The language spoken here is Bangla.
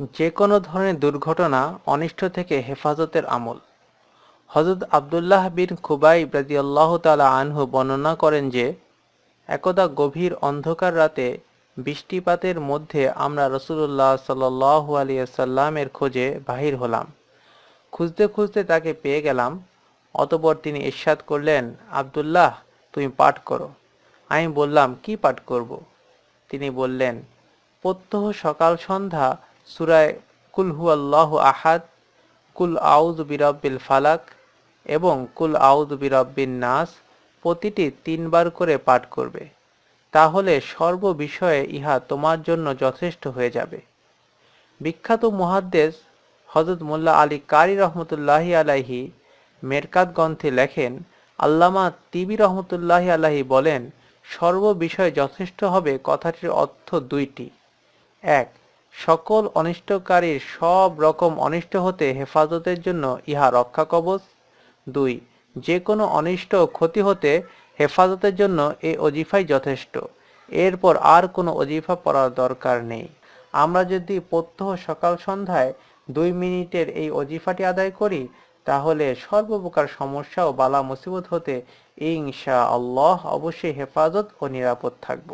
যে কোনো ধরনের দুর্ঘটনা অনিষ্ট থেকে হেফাজতের আমল। হজরত আবদুল্লাহ বিন খুবাইব রাদিয়াল্লাহু তাআলা আনহু বর্ণনা করেন যে, একদা গভীর অন্ধকার রাতে বৃষ্টিপাতের মধ্যে আমরা রসুল্লাহ সাল্লাল্লাহু আলাইহি সাল্লামের খোঁজে বাহির হলাম। খুঁজতে খুঁজতে তাকে পেয়ে গেলাম, অতপর তিনি ইরশাদ করলেন, আবদুল্লাহ, তুমি পাঠ করো। আমি বললাম, কি পাঠ করব? তিনি বললেন, প্রত্যহ সকাল সন্ধ্যা সুরায় কুল হুয়াল্লাহু আহাদ, কুল আউদ বিরব্বিল ফালাক এবং কুল আউদ বিরব্বিন নাস প্রতিটি তিনবার করে পাঠ করবে। তাহলে সর্ব বিষয়ে ইহা তোমার জন্য যথেষ্ট হয়ে যাবে। বিখ্যাত মুহাদ্দেস হজরত মোল্লা আলী কারি রহমতুল্লাহি আলাহি মেরকাত গ্রন্থে লেখেন, আল্লামা তিবি রহমতুল্লাহি আলাহি বলেন সর্ব বিষয়ে যথেষ্ট হবে কথাটির অর্থ দুইটি। এক সকল অনিষ্টকারীর সব রকম অনিষ্ট হতে হেফাজতের জন্য ইহা রক্ষা কবচ। দুই, যে কোনো অনিষ্ট ক্ষতি হতে হেফাজতের জন্য এই অজিফাই যথেষ্ট। এরপর আর কোনো অজিফা পড়ার দরকার নেই। আমরা যদি প্রত্যহ সকাল সন্ধ্যায় দুই মিনিটের এই অজিফাটি আদায় করি, তাহলে সর্বপ্রকার সমস্যা ও বালা মুসিবত হতে ইনশা আল্লাহ অবশ্যই হেফাজত ও নিরাপদ থাকব।